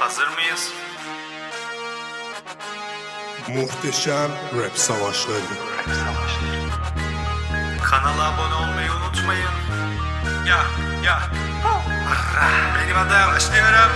Hazır mıyız? Muhteşem rap savaşları. Kanala abone olmayı unutmayın. Ya ya. Benim adım başlıyorum.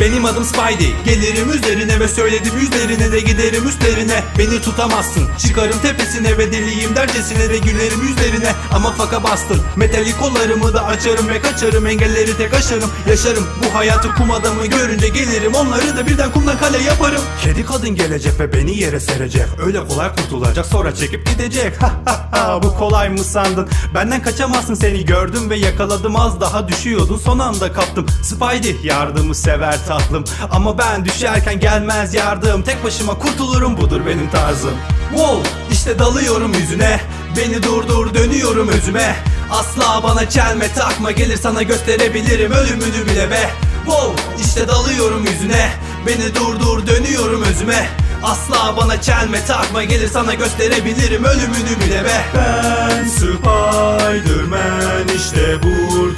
Benim adım Spidey. Gelirim üzerine ve söyledim üzerine de giderim üstlerine. Beni tutamazsın. Çıkarım tepesine ve deliyim dercesine de gülerim üzerine Ama faka bastın Metalik kollarımı da açarım ve kaçarım. Engelleri tek aşarım. Yaşarım. Bu hayatı kum adamı görünce gelirim. Onları da birden kumdan kale yaparım. Kedi kadın gelecek ve beni yere serecek. Öyle kolay kurtulacak. Sonra çekip gidecek. Ha ha ha. Bu kolay mı sandın? Benden kaçamazsın. Seni gördüm ve yakaladım. Az daha düşüyordun. Son anda kaptım. Spidey yardımı sever tatlım. Ama ben düşerken gelmez yardım. Tek başıma kurtulurum budur benim tarzım. Wow işte dalıyorum yüzüne. Beni durdur dönüyorum özüme. Asla bana çelme takma gelir sana gösterebilirim. Ölümünü bile be. Wow işte dalıyorum yüzüne. Beni durdur dönüyorum özüme. Asla bana çelme takma gelir sana gösterebilirim. Ölümünü bile be. Ben Spiderman işte burada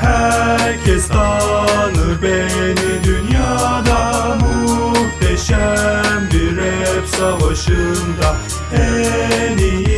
Herkes tanır beni dünyada Muhteşem bir rap savaşında En iyi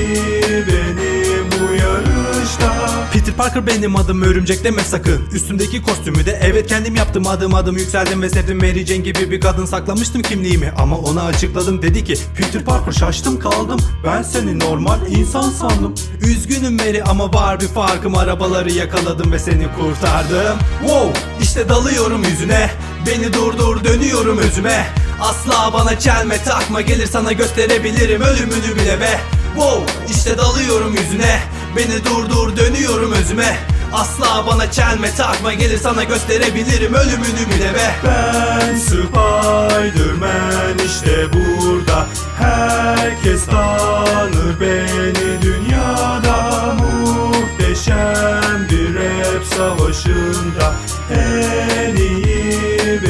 Peter Parker benim adım örümcek deme sakın. Üstümdeki kostümü de evet kendim yaptım. Adım adım yükseldim ve sevdim. Mary Jane gibi bir kadın saklamıştım kimliğimi. Ama ona açıkladım dedi ki Peter Parker şaştım kaldım. Ben seni normal insan sandım. Üzgünüm Mary ama var bir farkım. Arabaları yakaladım ve seni kurtardım. Wow işte dalıyorum yüzüne. Beni durdur dönüyorum özüme. Asla bana çelme takma. Gelir sana gösterebilirim ölümünü bile be. Wow işte dalıyorum yüzüne Beni durdur dönüyorum özüme. Asla bana çelme takma. Gelir sana gösterebilirim ölümünü bile be. Ben Spiderman işte burada. Herkes tanır beni. Dünyada Muhteşem bir rap savaşında. En iyi